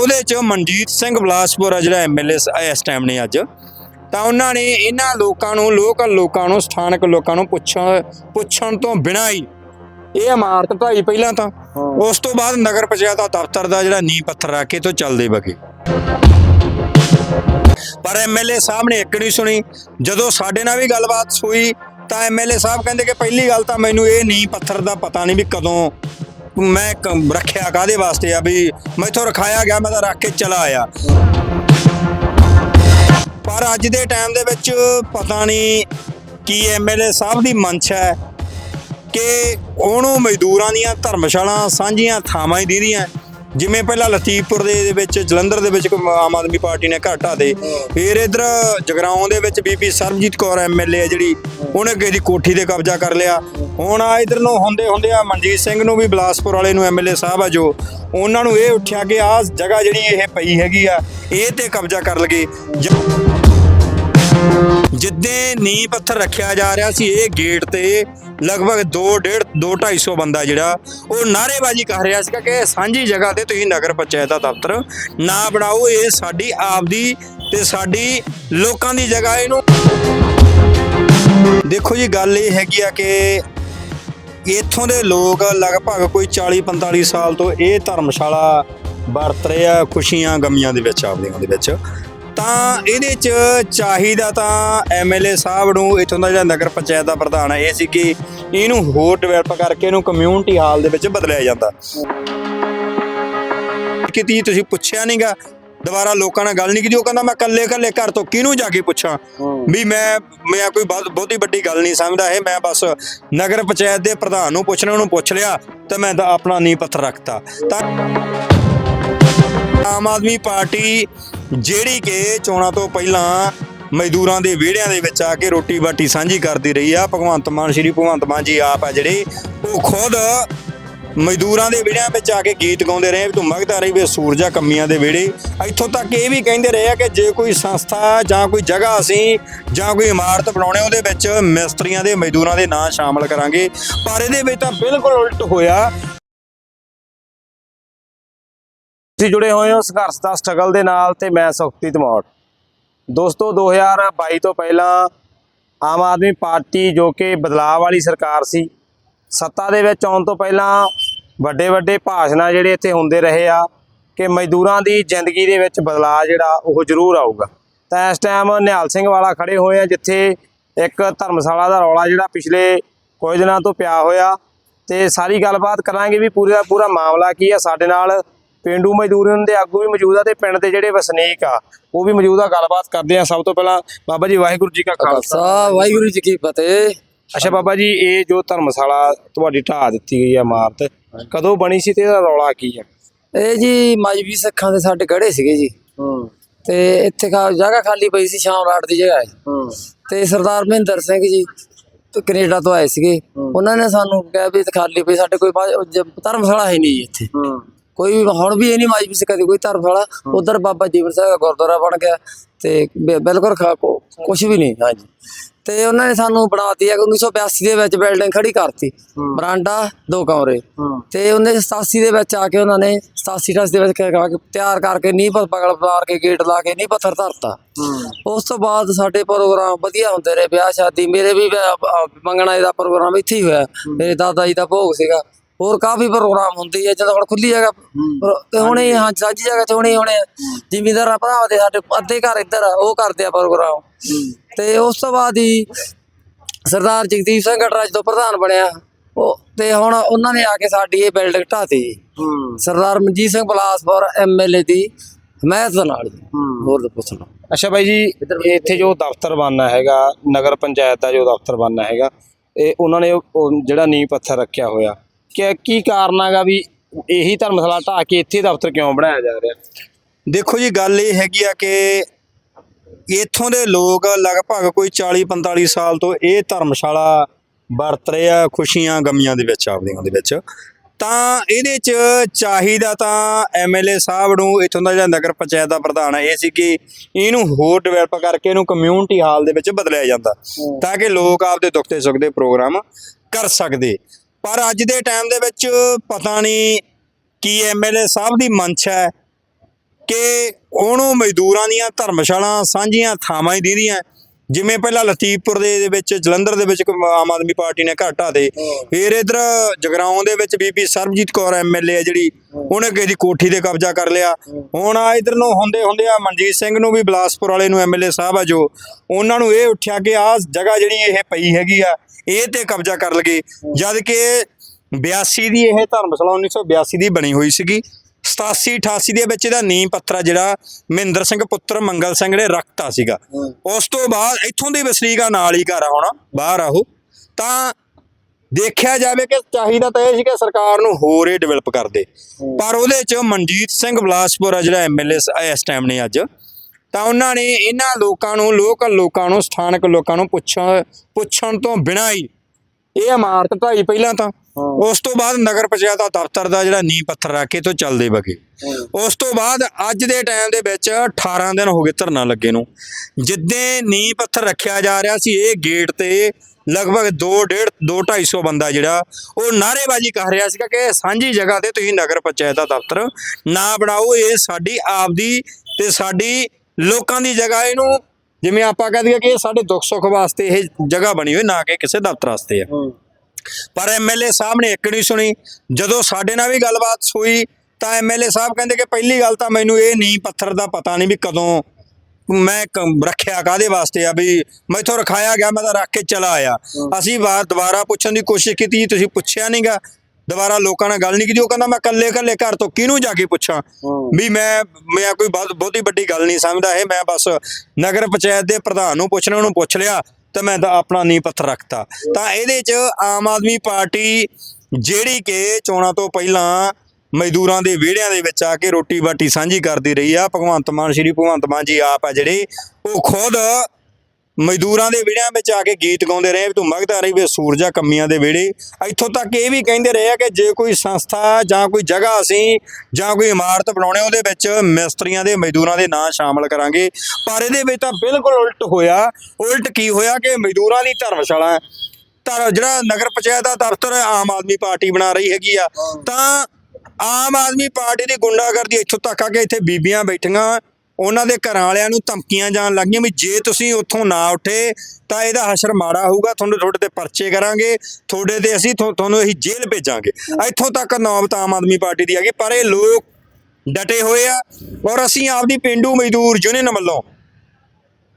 ਉਹਦੇ ਚ ਮਨਜੀਤ ਸਿੰਘ ਬਲਾਸਪੁਰ ਆ ਜਿਹੜਾ ਐਮਐਲਏ ਇਸ ਟਾਈਮ ਨੇ ਅੱਜ। ਤਾਂ ਉਹਨਾਂ ਨੇ ਇਹਨਾਂ ਲੋਕਾਂ ਨੂੰ ਲੋਕਲ ਲੋਕਾਂ ਨੂੰ ਸਥਾਨਕ ਲੋਕਾਂ ਨੂੰ ਪੁੱਛਣ ਪੁੱਛਣ ਤੋਂ ਬਿਨਾਂ ਹੀ ਇਹ ਇਮਾਰਤ ਢਾਈ ਪਹਿਲਾਂ ਤਾਂ। ਉਸ ਤੋਂ ਬਾਅਦ ਨਗਰ ਪੰਚਾਇਤ ਦਾ ਦਫ਼ਤਰ ਦਾ ਜਿਹੜਾ ਨੀਂਹ ਪੱਥਰ ਰੱਖ ਕੇ ਤੋਂ ਚੱਲਦੇ ਬਗੇ ਪਰ ਐਮਐਲਏ ਸਾਹਿਬ ਨੇ ਇੱਕ ਨਹੀਂ ਸੁਣੀ। ਜਦੋਂ ਸਾਡੇ ਨਾਲ ਵੀ ਗੱਲਬਾਤ ਹੋਈ ਤਾਂ ਐਮਐਲਏ ਸਾਹਿਬ ਕਹਿੰਦੇ ਕਿ ਪਹਿਲੀ ਗੱਲ ਤਾਂ ਮੈਨੂੰ ਇਹ ਨੀਂਹ ਪੱਥਰ ਦਾ ਪਤਾ ਨਹੀਂ ਵੀ ਕਦੋਂ ਮੈਂ ਕ- ਰੱਖਿਆ ਕਾਦੇ ਵਾਸਤੇ ਆ ਵੀ ਮੈਥੋਂ ਰਖਾਇਆ ਗਿਆ, ਮੈਂ ਤਾਂ ਰੱਖ ਕੇ ਚਲਾ ਆਇਆ। ਪਰ ਅੱਜ ਦੇ ਟਾਈਮ ਦੇ ਵਿੱਚ ਪਤਾ ਨਹੀਂ ਕੀ ਐਮਐਲਏ ਸਾਹਿਬ ਦੀ ਮਨਸ਼ਾ ਹੈ ਕਿ ਉਹਨੂੰ ਮਜ਼ਦੂਰਾਂ ਦੀਆਂ ਧਰਮਸ਼ਾਲਾ ਸਾਂਝੀਆਂ ਥਾਵਾਂ ਹੀ ਦੀਦੀਆਂ ਜਿਵੇਂ ਪਹਿਲਾਂ ਲਤੀਫਪੁਰ ਦੇ ਦੇ ਵਿੱਚ, ਜਲੰਧਰ ਦੇ ਵਿੱਚ ਕੋਈ ਆਮ ਆਦਮੀ ਪਾਰਟੀ ਨੇ ਘਰ ਦੇ ਫਿਰ ਇਧਰ ਜਗਰਾਉਂ ਦੇ ਵਿੱਚ ਬੀਬੀ ਸਰਬਜੀਤ ਕੌਰ ਐਮਐਲਏ ਹੈ ਜਿਹੜੀ, ਉਹਨੇ ਕਿਸੇ ਦੀ ਕੋਠੀ ਤੇ ਕਬਜ਼ਾ ਕਰ ਲਿਆ। ਹੁਣ ਆ ਇਧਰ ਨੂੰ ਹੁੰਦੇ ਹੁੰਦੇ ਆ ਮਨਜੀਤ ਸਿੰਘ ਨੂੰ ਵੀ ਬਲਾਸਪੁਰ ਵਾਲੇ ਨੂੰ ਐਮਐਲਏ ਸਾਹਿਬ ਆ ਜੋ, ਉਹਨਾਂ ਨੂੰ ਇਹ ਉੱਠਿਆ ਕਿ ਆਹ ਜਗ੍ਹਾ ਜਿਹੜੀ ਇਹ ਪਈ ਹੈਗੀ ਆ, ਇਹ ਤੇ ਕਬਜ਼ਾ ਕਰ ਲਗੇ। ਜਿੱਦੇ ਨੀਂਹ ਪੱਥਰ ਰੱਖਿਆ ਜਾ ਰਿਹਾ ਸੀ, ਇਹ ਗੇਟ ਤੇ ਲਗਭਗ 2 1.5 2 250 ਬੰਦਾ ਜਿਹੜਾ ਉਹ ਨਾਅਰੇਬਾਜ਼ੀ ਕਰ ਰਿਹਾ ਸੀਗਾ ਕਿ ਸਾਂਝੀ ਜਗ੍ਹਾ ਤੇ ਤੁਸੀਂ ਨਗਰ ਪੰਚਾਇਤ ਦਾ ਦਫ਼ਤਰ ਨਾ ਬਣਾਓ, ਇਹ ਸਾਡੀ ਆਪਦੀ ਤੇ ਸਾਡੀ ਲੋਕਾਂ ਦੀ ਜਗ੍ਹਾ ਇਹਨੂੰ। ਦੇਖੋ ਜੀ, ਗੱਲ ਇਹ ਹੈਗੀ ਆ ਕਿ ਇੱਥੋਂ ਦੇ ਲੋਕ ਲਗਭਗ ਕੋਈ 40 45 ਸਾਲ ਤੋਂ ਇਹ ਧਰਮਸ਼ਾਲਾ ਵਰਤ ਰਹੇ ਆ ਖੁਸ਼ੀਆਂ, ਗਮੀਆਂ ਦੇ ਵਿੱਚ, ਆਪਦੀਆਂ ਦੇ ਵਿੱਚ। ਤਾਂ ਇਹਦੇ ਚ ਚਾਹੀਦਾ ਤਾਂ ਐਮਐਲਏ ਸਾਹਿਬ ਨੂੰ ਇੱਥੋਂ ਦਾ ਜਿਹੜਾ ਨਗਰ ਪੰਚਾਇਤ ਦਾ ਪ੍ਰਧਾਨ ਹੈ ਇਹ ਸੀ ਕਿ ਇਹਨੂੰ ਹੋਰ ਡਿਵੈਲਪ ਕਰਕੇ ਇਹਨੂੰ ਕਮਿਊਨਿਟੀ ਹਾਲ ਦੇ ਵਿੱਚ ਬਦਲਿਆ ਜਾਂਦਾ। ਕਿਤੇ ਤੁਸੀਂ ਪੁੱਛਿਆ ਨਹੀਂਗਾ ਦੁਬਾਰਾ ਲੋਕਾਂ ਨਾਲ ਗੱਲ ਨਹੀਂ ਕੀਤੀ ਉਹ ਕਹਿੰਦਾ ਮੈਂ ਕੱਲੇ ਕੱਲੇ ਘਰ ਤੋਂ ਕਿਹਨੂੰ ਜਾ ਕੇ ਪੁੱਛਾਂ? ਵੀ ਮੈਂ ਮੈਂ ਕੋਈ ਬਹੁਤ ਬਹੁਤੀ ਵੱਡੀ ਗੱਲ ਨਹੀਂ ਸਮਝਦਾ ਇਹ ਮੈਂ ਬਸ ਨਗਰ ਪੰਚਾਇਤ ਦੇ ਪ੍ਰਧਾਨ ਨੂੰ ਪੁੱਛਣਾ ਉਹਨੂੰ ਪੁੱਛ ਲਿਆ ਤੇ ਮੈਂ ਆਪਣਾ ਨੀਂਹ ਪੱਥਰ ਰੱਖਤਾ। ਤਾਂ ਆਮ ਆਦਮੀ ਪਾਰਟੀ ਜਿਹੜੀ ਕਿ ਚੋਣਾਂ ਤੋਂ ਪਹਿਲਾਂ ਮਜ਼ਦੂਰਾਂ ਦੇ ਵਿਹੜਿਆਂ ਦੇ ਵਿੱਚ ਆ ਕੇ ਰੋਟੀ ਬਾਟੀ ਸਾਂਝੀ ਕਰਦੀ ਰਹੀ ਆ। ਭਗਵੰਤ ਮਾਨ, ਸ਼੍ਰੀ ਭਗਵੰਤ ਮਾਨ ਜੀ ਆਪ ਆ ਜਿਹੜੇ, ਉਹ ਖੁਦ ਮਜ਼ਦੂਰਾਂ ਦੇ ਵਿਹੜਿਆਂ ਵਿੱਚ ਆ ਕੇ ਗੀਤ ਗਾਉਂਦੇ ਰਹੇ, ਵੀ ਤੂੰ ਮੰਗਦਾ ਰਹੀ ਵੀ ਸੂਰਜਾ ਕੰਮੀਆਂ ਦੇ ਵਿਹੜੇ। ਇੱਥੋਂ ਤੱਕ ਇਹ ਵੀ ਕਹਿੰਦੇ ਰਹੇ ਆ ਕਿ ਜੇ ਕੋਈ ਸੰਸਥਾ ਜਾਂ ਕੋਈ ਜਗ੍ਹਾ ਅਸੀਂ ਜਾਂ ਕੋਈ ਇਮਾਰਤ ਬਣਾਉਣੇ, ਉਹਦੇ ਵਿੱਚ ਮਿਸਤਰੀਆਂ ਦੇ, ਮਜ਼ਦੂਰਾਂ ਦੇ ਨਾਂ ਸ਼ਾਮਲ ਕਰਾਂਗੇ। ਪਰ ਇਹਦੇ ਵਿੱਚ ਤਾਂ ਬਿਲਕੁਲ ਉਲਟ ਹੋਇਆ ਤੁਸੀਂ ਜੁੜੇ ਹੋਏ ਹੋ ਸੰਘਰਸ਼ ਦਾ ਸਟਰਗਲ ਦੇ ਨਾਲ ਤੇ ਮੈਂ ਸੁਖਪ੍ਰੀਤ ਮੌੜ। ਦੋਸਤੋ 2022 ਤੋਂ ਪਹਿਲਾਂ ਆਮ ਆਦਮੀ ਪਾਰਟੀ ਜੋ ਕਿ ਬਦਲਾਅ ਵਾਲੀ ਸਰਕਾਰ ਸੀ, ਸੱਤਾ ਦੇ ਵਿੱਚ ਆਉਣ ਤੋਂ ਪਹਿਲਾਂ ਵੱਡੇ ਵੱਡੇ ਭਾਸ਼ਣ ਜਿਹੜੇ ਇੱਥੇ ਹੁੰਦੇ ਰਹੇ ਆ ਕਿ ਮਜ਼ਦੂਰਾਂ ਦੀ ਜ਼ਿੰਦਗੀ ਦੇ ਵਿੱਚ ਬਦਲਾਅ ਜਿਹੜਾ ਉਹ ਜ਼ਰੂਰ ਆਊਗਾ। ਤਾਂ ਇਸ ਟਾਈਮ ਨਿਹਾਲ ਸਿੰਘ ਵਾਲਾ ਖੜੇ ਹੋਏ ਆ ਜਿੱਥੇ ਇੱਕ ਧਰਮਸ਼ਾਲਾ ਦਾ ਰੌਲਾ ਜਿਹੜਾ ਪਿਛਲੇ ਕੁਝ ਦਿਨਾਂ ਤੋਂ ਪਿਆ ਹੋਇਆ ਤੇ ਸਾਰੀ ਗੱਲਬਾਤ ਕਰਾਂਗੇ ਵੀ ਪੂਰੇ ਦਾ ਪੂਰਾ ਮਾਮਲਾ ਕੀ ਆ, ਸਾਡੇ ਨਾਲ ਪਿੰਡੂ ਮਜ਼ਦੂਰ ਦੇ ਆਗੂ ਵੀ ਮੌਜੂਦ ਆ ਤੇ ਪਿੰਡ ਦੇ ਜਿਹੜੇ ਵਸਨੀਕ ਆ ਉਹ ਵੀ ਮੌਜੂਦ ਆ ਗੱਲਬਾਤ ਕਰਦੇ ਆ ਸਭ ਤੋਂ ਪਹਿਲਾਂ। ਬਾਬਾ ਜੀ ਵਾਹਿਗੁਰੂ ਜੀ ਕਾ ਖਾਲਸਾ। ਵਾਹਿਗੁਰੂ ਜੀ ਕੀ ਫਤਿਹ। ਅੱਛਾ ਬਾਬਾ ਜੀ ਇਹ ਜੋ ਧਰਮਸ਼ਾਲਾ ਤੁਹਾਡੀ ਢਾਹ ਦਿੱਤੀ ਗਈ ਆ ਇਮਾਰਤ ਕਦੋਂ ਬਣੀ ਸੀ ਤੇ ਇਹਦਾ ਰੌਲਾ ਕੀ ਹੈ ਇਹ ਜੀ ਮਜਬੀ ਸਿੱਖਾਂ ਦੇ ਸਾਡੇ ਗੜੇ ਸੀਗੇ ਜੀ। ਹੂੰ। ਤੇ ਇੱਥੇ ਖਾ ਜਗ੍ਹਾ ਖਾਲੀ ਪਈ ਸੀ ਸ਼ਾਮ ਰਾਤ ਦੀ ਜਗ੍ਹਾ ਹੈ। ਤੇ ਸਰਦਾਰ ਮਹਿੰਦਰ ਸਿੰਘ ਜੀ ਤੇ ਕੈਨੇਡਾ ਤੋਂ ਆਏ ਸੀਗੇ। ਉਹਨਾਂ ਨੇ ਸਾਨੂੰ ਕਿਹਾ ਵੀ ਇੱਥੇ ਖਾਲੀ ਪਈ ਸਾਡੇ ਕੋਈ ਧਰਮਸ਼ਾਲਾ ਹੈ ਨਹੀਂ ਜੀ ਇੱਥੇ। ਹੂੰ। ਕੋਈ ਹੁਣ ਵੀ ਇਹ ਨਹੀਂ ਮਜਬੀ ਸਿੱਖਾਂ ਦੀ ਕੋਈ ਧਰਮਸ਼ਾਲਾ ਉਧਰ ਬਾਬਾ ਜੀਵਨ ਸਿੰਘ ਦਾ ਗੁਰਦੁਆਰਾ ਬਣ ਗਿਆ ਤੇ ਬਿਲਕੁਲ ਕੁਝ ਵੀ ਨਹੀਂ ਹਾਂਜੀ। ਤੇ ਉਹਨਾਂ ਨੇ ਸਾਨੂੰ ਬਣਾਤੀ ਹੈ 1982 ਦੇ ਵਿੱਚ ਬਿਲਡਿੰਗ ਖੜੀ ਕਰਤੀ। ਬਰਾਂਡਾ ਦੋ ਕਮਰੇ। ਤੇ ਉਹਨੇ 87 ਦੇ ਵਿੱਚ ਆ ਕੇ ਉਹਨਾਂ ਨੇ 87 ਟਸ ਦੇ ਵਿੱਚ ਕਰਾ ਕੇ ਤਿਆਰ ਕਰਕੇ ਨੀਂਹ ਪਰ ਪਗਲ ਮਾਰ ਕੇ ਗੇਟ ਲਾ ਕੇ ਨੀਂਹ ਪੱਥਰ ਧਰਤਾ। ਉਸ ਤੋਂ ਬਾਅਦ ਸਾਡੇ ਪ੍ਰੋਗਰਾਮ ਵਧੀਆ ਹੁੰਦੇ ਰਹੇ ਵਿਆਹ ਸ਼ਾਦੀ ਮੇਰੇ ਵੀ ਮੰਗਣਾ ਦਾ ਪ੍ਰੋਗਰਾਮ ਇੱਥੇ ਹੀ ਹੋਇਆ। ਮੇਰੇ ਦਾਦਾ ਜੀ ਦਾ ਭੋਗ ਸੀਗਾ। ਹੋਰ ਕਾਫੀ ਪ੍ਰੋਗਰਾਮ ਹੁੰਦੇ ਆ ਜਦੋਂ ਹੁਣ ਖੁੱਲੀ ਜਗ੍ਹਾ ਤੇ ਹੁਣੇ ਹਾਂ ਸਾਂਝੀ ਜਗ੍ਹਾ ਤੇ ਹੁਣੇ ਹੁਣੇ ਜ਼ਿਮੀਂਦਾਰਾਂ ਭਰਾ ਦੇ ਸਾਡੇ ਅੱਧੇ ਘਰ ਇੱਧਰ ਆ ਉਹ ਕਰਦੇ ਆ ਪ੍ਰੋਗਰਾਮ। ਤੇ ਉਸ ਤੋਂ ਬਾਅਦ ਹੀ ਸਰਦਾਰ ਜਗਦੀਪ ਸਿੰਘ ਗਟਰਾਜ ਤੋਂ ਪ੍ਰਧਾਨ ਬਣਿਆ ਉਹ ਤੇ ਹੁਣ ਉਹਨਾਂ ਨੇ ਆ ਕੇ ਸਾਡੀ ਇਹ ਬਿਲਡਿੰਗ ਢਾਤੀ ਹੂੰ। ਸਰਦਾਰ ਮਨਜੀਤ ਸਿੰਘ ਬਲਾਸਪੁਰ ਐਮਐਲਏ ਦੀ ਹਮਾਇਤ ਨਾਲ। ਹੋਰ ਪੁੱਛ ਲਓ। ਅੱਛਾ ਬਾਈ ਜੀ ਇੱਥੇ ਜੋ ਦਫ਼ਤਰ ਬਣਨਾ ਹੈਗਾ ਨਗਰ ਪੰਚਾਇਤ ਦਾ ਜੋ ਦਫ਼ਤਰ ਬਣਨਾ ਹੈਗਾ ਇਹ ਉਹਨਾਂ ਨੇ ਜਿਹੜਾ ਨੀਂਹ ਪੱਥਰ ਰੱਖਿਆ ਹੋਇਆ ਕਿ ਕੀ ਕਾਰਨ ਹੈਗਾ ਵੀ ਇਹੀ ਧਰਮਸ਼ਾਲਾ ਢਾਹ ਕੇ ਇੱਥੇ ਦਫ਼ਤਰ ਕਿਉਂ ਬਣਾਇਆ ਜਾ ਰਿਹਾ? ਦੇਖੋ ਜੀ ਗੱਲ ਇਹ ਹੈਗੀ ਆ ਕਿ ਇੱਥੋਂ ਦੇ ਲੋਕ ਲਗਭਗ ਕੋਈ 40 45 ਸਾਲ ਤੋਂ ਇਹ ਧਰਮਸ਼ਾਲਾ ਵਰਤ ਰਹੇ ਆ ਖੁਸ਼ੀਆਂ ਗਮੀਆਂ ਦੇ ਵਿੱਚ ਆਪਦੀਆਂ ਦੇ ਵਿੱਚ। ਤਾਂ ਇਹਦੇ ਚ ਚਾਹੀਦਾ ਤਾਂ ਐਮਐਲਏ ਸਾਹਿਬ ਨੂੰ ਇੱਥੋਂ ਦਾ ਜਿਹੜਾ ਨਗਰ ਪੰਚਾਇਤ ਦਾ ਪ੍ਰਧਾਨ ਹੈ ਇਹ ਸੀ ਕਿ ਇਹਨੂੰ ਹੋਰ ਡਿਵੈਲਪ ਕਰਕੇ ਇਹਨੂੰ ਕਮਿਊਨਿਟੀ ਹਾਲ ਦੇ ਵਿੱਚ ਬਦਲਿਆ ਜਾਂਦਾ ਤਾਂ ਕਿ ਲੋਕ ਆਪਦੇ ਦੁੱਖ ਤੇ ਸੁੱਖ ਦੇ ਪ੍ਰੋਗਰਾਮ ਕਰ ਸਕਦੇ। ਪਰ ਅੱਜ ਦੇ ਟਾਈਮ ਦੇ ਵਿੱਚ ਪਤਾ ਨਹੀਂ ਕੀ ਐਮਐਲਏ ਸਾਹਿਬ ਦੀ ਮਨਸ਼ਾ ਹੈ ਕਿ ਉਹਨੂੰ ਮਜ਼ਦੂਰਾਂ ਦੀਆਂ ਧਰਮਸ਼ਾਲਾ ਸਾਂਝੀਆਂ ਥਾਵਾਂ ਹੀ ਦੀਦੀਆਂ। ਜਿਵੇਂ ਪਹਿਲਾਂ ਲਤੀਫਪੁਰ ਦੇ ਦੇ ਵਿੱਚ, ਜਲੰਧਰ ਦੇ ਵਿੱਚ ਆਮ ਆਦਮੀ ਪਾਰਟੀ ਨੇ ਘਾਟਾ ਦੇ, ਫਿਰ ਇਧਰ ਜਗਰਾਉਂ ਦੇ ਵਿੱਚ ਬੀਬੀ ਸਰਬਜੀਤ ਕੌਰ ਐਮਐਲਏ ਆ ਜਿਹੜੀ, ਉਹਨੇ ਕਿਸੇ ਦੀ ਕੋਠੀ ਤੇ ਕਬਜ਼ਾ ਕਰ ਲਿਆ। ਹੁਣ ਆ ਇਧਰ ਨੂੰ ਹੁੰਦੇ ਹੁੰਦੇ ਆ ਮਨਜੀਤ ਸਿੰਘ ਨੂੰ ਵੀ, ਬਲਾਸਪੁਰ ਵਾਲੇ ਨੂੰ ਐਮਐਲਏ ਸਾਹਿਬ ਆ ਜੋ, ਉਹਨਾਂ ਨੂੰ ਇਹ ਉੱਠਿਆ ਕਿ ਆਹ ਜਗ੍ਹਾ ਜਿਹੜੀ ਇਹ ਪਈ ਹੈਗੀ ਆ, ਇਹ ਤੇ ਕਬਜ਼ਾ ਕਰ ਲਗੇ। ਜਦ ਕਿ 82 ਦੀ ਇਹ ਧਰਮਸ਼ਾਲਾ 1982 ਦੀ ਬਣੀ ਹੋਈ ਸੀਗੀ। 87 88 ਦੇ ਵਿੱਚ ਇਹਦਾ ਨੀਂਹ ਪੱਥਰ ਜਿਹੜਾ ਮਹਿੰਦਰ ਸਿੰਘ ਪੁੱਤਰ ਮੰਗਲ ਸਿੰਘ ਨੇ ਰੱਖਤਾ ਸੀਗਾ। ਉਸ ਤੋਂ ਬਾਅਦ ਇੱਥੋਂ ਦੇ ਵਸਨੀਕਾਂ ਨਾਲ ਹੀ ਘਰ ਆ ਹੁਣ ਬਾਹਰ ਆਹੋ ਤਾਂ ਦੇਖਿਆ ਜਾਵੇ ਕਿ ਚਾਹੀਦਾ ਤਾਂ ਇਹ ਸੀ ਕਿ ਸਰਕਾਰ ਨੂੰ ਹੋਰ ਇਹ ਡਿਵੈਲਪ ਕਰਦੇ ਪਰ ਉਹਦੇ ਚ ਮਨਜੀਤ ਸਿੰਘ ਬਲਾਸਪੁਰ ਆ ਜਿਹੜਾ ਐਮਐਲਏ ਇਸ ਟਾਈਮ ਨੇ ਅੱਜ। ਤਾਂ ਉਹਨਾਂ ਨੇ ਇਹਨਾਂ ਲੋਕਾਂ ਨੂੰ ਲੋਕਲ ਲੋਕਾਂ ਨੂੰ ਸਥਾਨਕ ਲੋਕਾਂ ਨੂੰ ਪੁੱਛਣ ਪੁੱਛਣ ਤੋਂ ਬਿਨਾਂ ਹੀ ਇਹ ਇਮਾਰਤ ਢਾਈ ਪਹਿਲਾਂ ਤਾਂ। ਉਸ ਤੋਂ ਬਾਅਦ ਨਗਰ ਪੰਚਾਇਤ ਦਾ ਦਫ਼ਤਰ ਦਾ ਜਿਹੜਾ ਨੀਂਹ ਪੱਥਰ ਰੱਖ ਕੇ ਤੋਂ ਚੱਲਦੇ ਬਗੇ। ਉਸ ਤੋਂ ਬਾਅਦ ਅੱਜ ਦੇ ਟਾਈਮ ਦੇ ਵਿੱਚ 18 ਦਿਨ ਹੋ ਗਏ ਧਰਨਾ ਲੱਗੇ ਨੂੰ। ਜਿੱਦੇ ਨੀਂਹ ਪੱਥਰ ਰੱਖਿਆ ਜਾ ਰਿਹਾ ਸੀ ਇਹ ਗੇਟ ਤੇ ਲਗਭਗ 2 1.5 2 250 ਬੰਦਾ ਜਿਹੜਾ ਉਹ ਨਾਅਰੇਬਾਜ਼ੀ ਕਰ ਰਿਹਾ ਸੀਗਾ ਕਿ ਸਾਂਝੀ ਜਗ੍ਹਾ ਤੇ ਤੁਸੀਂ ਨਗਰ ਪੰਚਾਇਤ ਦਾ ਦਫ਼ਤਰ ਨਾ ਬਣਾਓ। ਇਹ ਸਾਡੀ ਆਪਦੀ ਤੇ ਸਾਡੀ ਲੋਕਾਂ ਦੀ ਜਗ੍ਹਾ ਇਹਨੂੰ ਜਿਵੇਂ ਆਪਾਂ ਕਹਦੇ ਕਿ ਇਹ ਸਾਡੇ ਦੁੱਖ ਸੁੱਖ ਵਾਸਤੇ ਇਹ ਜਗ੍ਹਾ ਬਣੀ ਹੋਈ ਨਾ ਕਿ ਕਿਸੇ ਦਫ਼ਤਰ ਵਾਸਤੇ ਆ। ਪਰ ਐਮਐਲਏ ਸਾਹਿਬ ਨੇ ਇੱਕ ਨਹੀਂ ਸੁਣੀ। ਜਦੋਂ ਸਾਡੇ ਨਾਲ ਵੀ ਗੱਲਬਾਤ ਹੋਈ ਤਾਂ ਐਮਐਲਏ ਸਾਹਿਬ ਕਹਿੰਦੇ ਕਿ ਪਹਿਲੀ ਗੱਲ ਤਾਂ ਮੈਨੂੰ ਇਹ ਨਹੀਂ ਪੱਥਰ ਦਾ ਪਤਾ ਨਹੀਂ ਵੀ ਕਦੋਂ ਮੈਂ ਰੱਖਿਆ ਕਾਦੇ ਵਾਸਤੇ ਆ ਵੀ ਮੈਥੋਂ ਰਖਾਇਆ ਗਿਆ ਮੈਂ ਤਾਂ ਰੱਖ ਕੇ ਚਲਾ ਆਇਆ। ਅਸੀਂ ਵਾਰ ਦੁਬਾਰਾ ਪੁੱਛਣ ਦੀ ਕੋਸ਼ਿਸ਼ ਕੀਤੀ ਤੁਸੀਂ ਪੁੱਛਿਆ ਨਹੀਂਗਾ ਦੁਬਾਰਾ ਲੋਕਾਂ ਨਾਲ ਗੱਲ ਨਹੀਂ ਕੀਤੀ ਉਹ ਕਹਿੰਦਾ ਮੈਂ ਕੱਲੇ ਕੱਲੇ ਘਰ ਤੋਂ ਕਿਹਨੂੰ ਜਾ ਕੇ ਪੁੱਛਾਂ? ਵੀ ਮੈਂ ਮੈਂ ਕੋਈ ਬਹੁਤ ਬਹੁਤੀ ਵੱਡੀ ਗੱਲ ਨਹੀਂ ਸਮਝਦਾ ਇਹ ਮੈਂ ਬਸ ਨਗਰ ਪੰਚਾਇਤ ਦੇ ਪ੍ਰਧਾਨ ਨੂੰ ਪੁੱਛਣਾ ਉਹਨੂੰ ਪੁੱਛ ਲਿਆ ਤੇ ਮੈਂ ਤਾਂ ਆਪਣਾ ਨੀਂਹ ਪੱਥਰ ਰੱਖਤਾ। ਤਾਂ ਇਹਦੇ 'ਚ ਆਮ ਆਦਮੀ ਪਾਰਟੀ ਜਿਹੜੀ ਕਿ ਚੋਣਾਂ ਤੋਂ ਪਹਿਲਾਂ ਮਜ਼ਦੂਰਾਂ ਦੇ ਵਿਹੜਿਆਂ ਦੇ ਵਿੱਚ ਆ ਕੇ ਰੋਟੀ ਬਾਟੀ ਸਾਂਝੀ ਕਰਦੀ ਰਹੀ ਆ ਭਗਵੰਤ ਮਾਨ ਸ਼੍ਰੀ ਭਗਵੰਤ ਮਾਨ ਜੀ ਆਪ ਆ ਜਿਹੜੇ ਉਹ ਖੁਦ ਮਜ਼ਦੂਰਾਂ ਦੇ ਵਿਹੜਿਆਂ ਵਿੱਚ ਆ ਕੇ ਗੀਤ ਗਾਉਂਦੇ ਰਹੇ, ਵੀ ਤੂੰ ਮੰਗਦਾ ਰਹੀ ਵੇ ਸੂਰਜਾ ਕੰਮੀਆਂ ਦੇ ਵਿਹੜੇ। ਇੱਥੋਂ ਤੱਕ ਇਹ ਵੀ ਕਹਿੰਦੇ ਰਹੇ ਆ ਕਿ ਜੇ ਕੋਈ ਸੰਸਥਾ ਜਾਂ ਕੋਈ ਜਗ੍ਹਾ ਅਸੀਂ ਜਾਂ ਕੋਈ ਇਮਾਰਤ ਬਣਾਉਣੇ, ਉਹਦੇ ਵਿੱਚ ਮਿਸਤਰੀਆਂ ਦੇ, ਮਜ਼ਦੂਰਾਂ ਦੇ ਨਾਂ ਸ਼ਾਮਲ ਕਰਾਂਗੇ। ਪਰ ਇਹਦੇ ਵਿੱਚ ਤਾਂ ਬਿਲਕੁਲ ਉਲਟ ਹੋਇਆ। ਉਲਟ ਕੀ ਹੋਇਆ ਕਿ ਮਜ਼ਦੂਰਾਂ ਦੀ ਧਰਮਸ਼ਾਲਾ ਹੈ। ਤਾਂ ਜਿਹੜਾ ਨਗਰ ਪੰਚਾਇਤ ਦਾ ਦਫ਼ਤਰ ਆਮ ਆਦਮੀ ਪਾਰਟੀ ਬਣਾ ਰਹੀ ਹੈਗੀ ਆ। ਤਾਂ ਆਮ ਆਦਮੀ ਪਾਰਟੀ ਦੀ ਗੁੰਡਾਗਰਦੀ ਇੱਥੋਂ ਤੱਕ ਆ ਕੇ ਇੱਥੇ ਬੀਬੀਆਂ ਬੈਠੀਆਂ ਉਹਨਾਂ ਦੇ ਘਰਾਂ ਵਾਲਿਆਂ ਨੂੰ ਧਮਕੀਆਂ ਜਾਣ ਲੱਗੀਆਂ ਵੀ ਜੇ ਤੁਸੀਂ ਉੱਥੋਂ ਨਾ ਉੱਠੇ ਤਾਂ ਇਹਦਾ ਹਸ਼ਰ ਮਾੜਾ ਹੋਊਗਾ, ਤੁਹਾਨੂੰ ਤੁਹਾਡੇ ਤੇ ਪਰਚੇ ਕਰਾਂਗੇ, ਤੁਹਾਡੇ ਤੇ ਅਸੀਂ ਤੁਹਾਨੂੰ ਅਸੀਂ ਜੇਲ੍ਹ ਭੇਜਾਂਗੇ। ਇੱਥੋਂ ਤੱਕ ਨੌਬਤ ਆਮ ਆਦਮੀ ਪਾਰਟੀ ਦੀ ਆ ਗਈ ਪਰ ਇਹ ਲੋਕ ਡਟੇ ਹੋਏ ਆ ਔਰ ਅਸੀਂ ਆਪਦੀ ਪਿੰਡੂ ਮਜ਼ਦੂਰ ਯੂਨੀਅਨ ਵੱਲੋਂ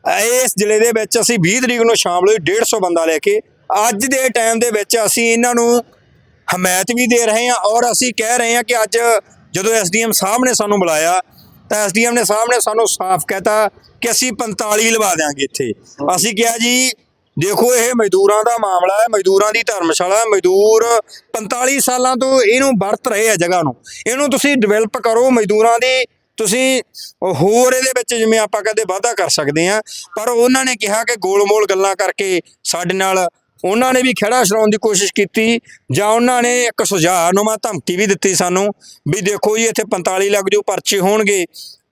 ਇਸ ਜ਼ਿਲ੍ਹੇ ਦੇ ਵਿੱਚ ਅਸੀਂ 20 ਤਰੀਕ ਨੂੰ ਸ਼ਾਮਲ ਹੋਈ 150 ਬੰਦਾ ਲੈ ਕੇ ਅੱਜ ਦੇ ਟਾਈਮ ਦੇ ਵਿੱਚ ਅਸੀਂ ਇਹਨਾਂ ਨੂੰ ਹਮਾਇਤ ਵੀ ਦੇ ਰਹੇ ਹਾਂ ਔਰ ਅਸੀਂ ਕਹਿ ਰਹੇ ਹਾਂ ਕਿ ਅੱਜ ਜਦੋਂ ਐਸਡੀਐਮ ਸਾਹਿਬ ਨੇ ਸਾਨੂੰ ਬੁਲਾਇਆ ਤਾਂ ਐਸਡੀਐਮ ਨੇ ਸਾਹਿਬ ਨੇ ਸਾਨੂੰ ਸਾਫ਼ ਕਹਿਤਾ ਕਿ ਅਸੀਂ 45 ਲਵਾ ਦਿਆਂਗੇ ਇੱਥੇ। ਅਸੀਂ ਕਿਹਾ ਜੀ, ਦੇਖੋ ਇਹ ਮਜ਼ਦੂਰਾਂ ਦਾ ਮਾਮਲਾ ਹੈ, ਮਜ਼ਦੂਰਾਂ ਦੀ ਧਰਮਸ਼ਾਲਾ ਹੈ, ਮਜ਼ਦੂਰ 45 ਸਾਲਾਂ ਤੋਂ ਇਹਨੂੰ ਵਰਤ ਰਹੇ ਆ ਜਗ੍ਹਾ ਨੂੰ। ਇਹਨੂੰ ਤੁਸੀਂ ਡਿਵੈਲਪ ਕਰੋ ਮਜ਼ਦੂਰਾਂ ਦੀ, ਤੁਸੀਂ ਹੋਰ ਇਹਦੇ ਵਿੱਚ ਜਿਵੇਂ ਆਪਾਂ ਕਹਿੰਦੇ ਵਾਅਦਾ ਕਰ ਸਕਦੇ ਆ, ਪਰ ਉਹਨਾਂ ਨੇ ਕਿਹਾ ਕਿ ਗੋਲ-ਮੋਲ ਗੱਲਾਂ ਕਰਕੇ ਸਾਡੇ ਨਾਲ ਉਹਨਾਂ ਨੇ ਵੀ ਖੜਾ ਛਡਾਉਣ ਦੀ ਕੋਸ਼ਿਸ਼ ਕੀਤੀ ਜਾਂ ਉਹਨਾਂ ਨੇ ਇੱਕ ਸੁਝਾਅ ਨੂੰ ਧਮਕੀ ਵੀ ਦਿੱਤੀ ਸਾਨੂੰ ਵੀ ਦੇਖੋ ਜੀ, ਇੱਥੇ 45 ਲੱਖ ਜੋ ਪਰਚੇ ਹੋਣਗੇ।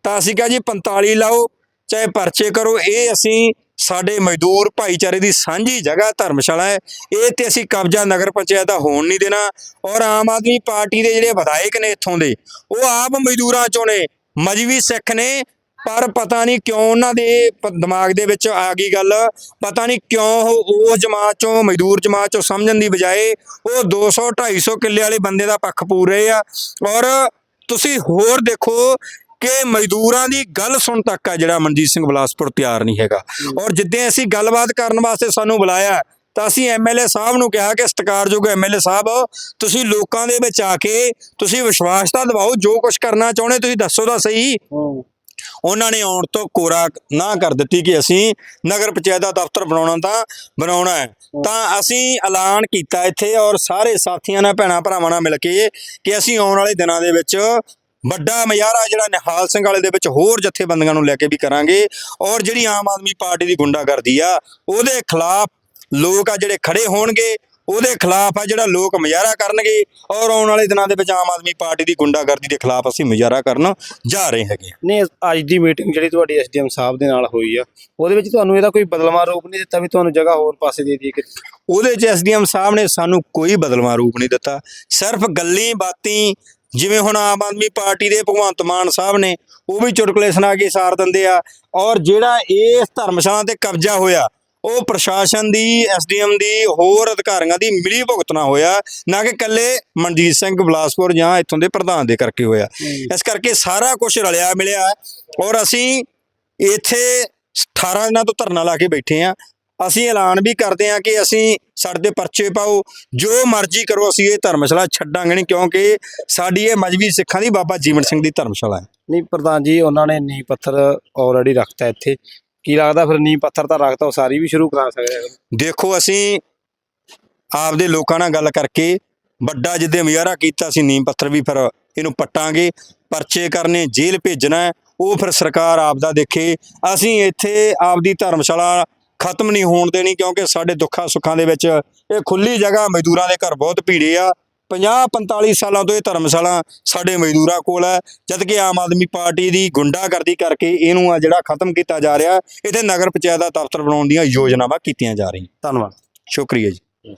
ਤਾਂ ਅਸੀਂ ਕਿਹਾ ਜੀ 45 ਲਾਓ, ਚਾਹੇ ਪਰਚੇ ਕਰੋ। ਇਹ ਅਸੀਂ ਸਾਡੇ ਮਜ਼ਦੂਰ ਭਾਈਚਾਰੇ ਦੀ ਸਾਂਝੀ ਜਗ੍ਹਾ, ਧਰਮਸ਼ਾਲਾ ਹੈ। ਇਹ ਤੇ ਅਸੀਂ ਕਬਜ਼ਾ ਨਗਰ ਪੰਚਾਇਤ ਦਾ ਹੋਣ ਨਹੀਂ ਦੇਣਾ। ਔਰ ਆਮ ਆਦਮੀ ਪਾਰਟੀ ਦੇ ਜਿਹੜੇ ਵਿਧਾਇਕ ਨੇ ਇੱਥੋਂ ਦੇ, ਉਹ ਆਪ ਮਜ਼ਦੂਰਾਂ ਚੋਂ ਨੇ। ਮਜਵੀ ਸਿੱਖ ਨੇ ਪਰ ਪਤਾ ਨਹੀਂ ਕਿਉਂ ਉਹਨਾਂ ਦੇ ਦਿਮਾਗ ਦੇ ਵਿੱਚ ਆ ਗਈ ਗੱਲ। ਪਤਾ ਨਹੀਂ ਕਿਉਂ ਉਹ ਉਸ ਜਮਾਤ ਚੋਂ ਮਜ਼ਦੂਰ ਜਮਾਤ ਚੋਂ ਸਮਝਣ ਦੀ ਬਜਾਏ ਉਹ 200 250 ਕਿੱਲੇ ਵਾਲੇ ਬੰਦੇ ਦਾ ਪੱਖ ਪੂਰ ਰਹੇ ਆ। ਔਰ ਤੁਸੀਂ ਹੋਰ ਦੇਖੋ ਕਿ ਮਜ਼ਦੂਰਾਂ ਦੀ ਗੱਲ ਸੁਣ ਤੱਕ ਆ ਜਿਹੜਾ ਮਨਜੀਤ ਸਿੰਘ ਬਲਾਸਪੁਰ ਤਿਆਰ ਨਹੀਂ ਹੈਗਾ। ਔਰ ਜਿੱਦੇ ਅਸੀਂ ਗੱਲਬਾਤ ਕਰਨ ਵਾਸਤੇ ਸਾਨੂੰ ਬੁਲਾਇਆ ਤਾਂ ਅਸੀਂ ਐਮਐਲਏ ਸਾਹਿਬ ਨੂੰ ਕਿਹਾ ਕਿ ਸਤਿਕਾਰਯੋਗ ਐਮਐਲਏ ਸਾਹਿਬ ਤੁਸੀਂ ਲੋਕਾਂ ਦੇ ਵਿੱਚ ਆ ਕੇ ਤੁਸੀਂ ਵਿਸ਼ਵਾਸ ਤਾਂ ਦਿਵਾਓ ਜੋ ਕੁਝ ਕਰਨਾ ਚਾਹੁੰਦੇ ਤੁਸੀਂ ਦੱਸੋ ਤਾਂ ਸਹੀ। ਉਹਨਾਂ ਨੇ ਆਉਣ ਤੋਂ ਕੋਰਾ ਨਾ ਕਰ ਦਿੱਤੀ ਕਿ ਅਸੀਂ ਨਗਰ ਪੰਚਾਇਤ ਦਾ ਦਫ਼ਤਰ ਬਣਾਉਣਾ ਤਾਂ ਬਣਾਉਣਾ ਹੈ। ਤਾਂ ਅਸੀਂ ਐਲਾਨ ਕੀਤਾ ਇੱਥੇ ਔਰ ਸਾਰੇ ਸਾਥੀਆਂ ਨਾਲ, ਭੈਣਾਂ ਭਰਾਵਾਂ ਨਾਲ ਮਿਲ ਕੇ ਕਿ ਅਸੀਂ ਆਉਣ ਵਾਲੇ ਦਿਨਾਂ ਦੇ ਵਿੱਚ ਵੱਡਾ ਮਜ਼ਾਰਾ ਜਿਹੜਾ ਨਿਹਾਲ ਸਿੰਘ ਵਾਲੇ ਦੇ ਵਿੱਚ ਹੋਰ ਜਥੇਬੰਦੀਆਂ ਨੂੰ ਲੈ ਕੇ ਵੀ ਕਰਾਂਗੇ ਔਰ ਜਿਹੜੀ ਆਮ ਆਦਮੀ ਪਾਰਟੀ ਦੀ ਗੁੰਡਾਗਰਦੀ ਆ, ਉਹਦੇ ਖਿਲਾਫ ਲੋਕ ਆ ਜਿਹੜੇ ਖੜੇ ਹੋਣਗੇ। ਉਹਦੇ ਖਿਲਾਫ ਆ ਜਿਹੜਾ ਲੋਕ ਮੁਜ਼ਾਹਰਾ ਕਰਨਗੇ ਔਰ ਆਉਣ ਵਾਲੇ ਦਿਨਾਂ ਦੇ ਵਿੱਚ ਆਮ ਆਦਮੀ ਪਾਰਟੀ ਦੀ ਗੁੰਡਾਗਰਦੀ ਦੇ ਖਿਲਾਫ ਅਸੀਂ ਮੁਜ਼ਾਹਰਾ ਕਰਨ ਜਾ ਰਹੇ ਹੈਗੇ ਹਾਂ। ਨਹੀਂ ਅੱਜ ਦੀ ਮੀਟਿੰਗ ਜਿਹੜੀ ਤੁਹਾਡੀ ਐਸਡੀਐਮ ਸਾਹਿਬ ਦੇ ਨਾਲ ਹੋਈ ਆ ਉਹਦੇ ਵਿੱਚ ਤੁਹਾਨੂੰ ਇਹਦਾ ਕੋਈ ਬਦਲਵਾਂ ਰੂਪ ਨਹੀਂ ਦਿੱਤਾ ਵੀ ਤੁਹਾਨੂੰ ਜਗ੍ਹਾ ਹੋਰ ਪਾਸੇ ਦੇ ਦਈਏ ਕਿ ਉਹਦੇ ਚ ਐਸਡੀਐਮ ਸਾਹਿਬ ਨੇ ਸਾਨੂੰ ਕੋਈ ਬਦਲਵਾਂ ਰੂਪ ਨਹੀਂ ਦਿੱਤਾ। ਸਿਰਫ ਗੱਲੀ ਬਾਤੀ ਜਿਵੇਂ ਹੁਣ ਆਮ ਆਦਮੀ ਪਾਰਟੀ ਦੇ ਭਗਵੰਤ ਮਾਨ ਸਾਹਿਬ ਨੇ ਉਹ ਵੀ ਚੁਟਕਲੇ ਸੁਣਾ ਕੇ ਸਾਰ ਦਿੰਦੇ ਆ। ਔਰ ਜਿਹੜਾ ਇਸ ਧਰਮਸ਼ਾਲਾ ਤੇ ਕਬਜ਼ਾ ਹੋਇਆ ਉਹ ਪ੍ਰਸ਼ਾਸਨ ਦੀ ਐਸਡੀਐਮ ਦੀ ਹੋਰ ਅਧਿਕਾਰੀਆਂ ਦੀ ਮਿਲੀ ਭੁਗਤ ਨਾਲ ਹੋਇਆ ਨਾ ਕਿ ਇਕੱਲੇ ਮਨਜੀਤ ਸਿੰਘ ਬਲਾਸਪੁਰ ਜਾਂ ਇੱਥੋਂ ਦੇ ਪ੍ਰਧਾਨ ਦੇ ਕਰਕੇ ਹੋਇਆ। ਇਸ ਕਰਕੇ ਸਾਰਾ ਕੁਝ ਰਲਿਆ ਮਿਲਿਆ ਔਰ ਅਸੀਂ ਇੱਥੇ 18 ਦਿਨਾਂ ਤੋਂ ਧਰਨਾ ਲਾ ਕੇ ਬੈਠੇ ਆ ਅਸੀਂ ਐਲਾਨ ਵੀ ਕਰਦੇ ਆ ਕਿ ਅਸੀਂ ਸਾਡੇ ਤੇ ਪਰਚੇ ਪਾਓ ਜੋ ਮਰਜ਼ੀ ਕਰੋ ਅਸੀਂ ਇਹ ਧਰਮਸ਼ਾਲਾ ਛੱਡਾਂਗੇ ਨਹੀਂ ਕਿਉਂਕਿ ਸਾਡੀ ਇਹ ਮਜਬੀ ਸਿੱਖਾਂ ਦੀ ਬਾਬਾ ਜੀਵਨ ਸਿੰਘ ਦੀ ਧਰਮਸ਼ਾਲਾ ਹੈ। ਨਹੀਂ ਪ੍ਰਧਾਨ ਜੀ ਉਹਨਾਂ ਨੇ ਨੀਂਹ ਪੱਥਰ ਆਲਰੇਡੀ ਰੱਖਤਾ ਇੱਥੇ। ਕੀ ਲੱਗਦਾ ਫਿਰ ਨੀਂਹ ਪੱਥਰ ਤਾਂ ਰੱਖਤਾ, ਉਹ ਸਾਰੀ ਵੀ ਸ਼ੁਰੂ ਕਰਾ ਸਕਦੇ ਆ। ਦੇਖੋ, ਅਸੀਂ ਆਪਦੇ ਲੋਕਾਂ ਨਾਲ ਗੱਲ ਕਰਕੇ ਵੱਡਾ ਜਿੱਦੇ ਮੁਜ਼ਾਹਰਾ ਕੀਤਾ ਸੀ ਨੀਂਹ ਪੱਥਰ ਵੀ, ਫਿਰ ਇਹਨੂੰ ਪੱਟਾਂਗੇ, ਪਰਚੇ ਕਰਨੇ, ਜੇਲ੍ਹ ਭੇਜਣਾ, ਉਹ ਫਿਰ ਸਰਕਾਰ ਆਪਦਾ ਦੇਖੇ। ਅਸੀਂ ਇੱਥੇ ਆਪਦੀ ਧਰਮਸ਼ਾਲਾ ਖਤਮ ਨਹੀਂ ਹੋਣ ਦੇਣੀ, ਕਿਉਂਕਿ ਸਾਡੇ ਦੁੱਖਾਂ ਸੁੱਖਾਂ ਦੇ ਵਿੱਚ ਇਹ ਖੁੱਲੀ ਜਗ੍ਹਾ ਮਜ਼ਦੂਰਾਂ ਦੇ ਘਰ ਬਹੁਤ ਭੀੜੇ ਆ। 50 45 ਸਾਲਾਂ ਤੋਂ ਇਹ ਧਰਮਸ਼ਾਲਾ ਸਾਡੇ ਮਜ਼ਦੂਰਾਂ ਕੋਲ ਹੈ। ਜਦ ਕਿ ਆਮ ਆਦਮੀ ਪਾਰਟੀ ਦੀ ਗੁੰਡਾਗਰਦੀ ਕਰਕੇ ਇਹਨੂੰ ਆ ਜਿਹੜਾ ਖਤਮ ਕੀਤਾ ਜਾ ਰਿਹਾ ਇੱਥੇ ਨਗਰ ਪੰਚਾਇਤ ਦਾ ਦਫ਼ਤਰ ਬਣਾਉਣ ਦੀਆਂ ਯੋਜਨਾਵਾਂ ਕੀਤੀਆਂ ਜਾ ਰਹੀਆਂ। ਧੰਨਵਾਦ। ਸ਼ੁਕਰੀਆ ਜੀ।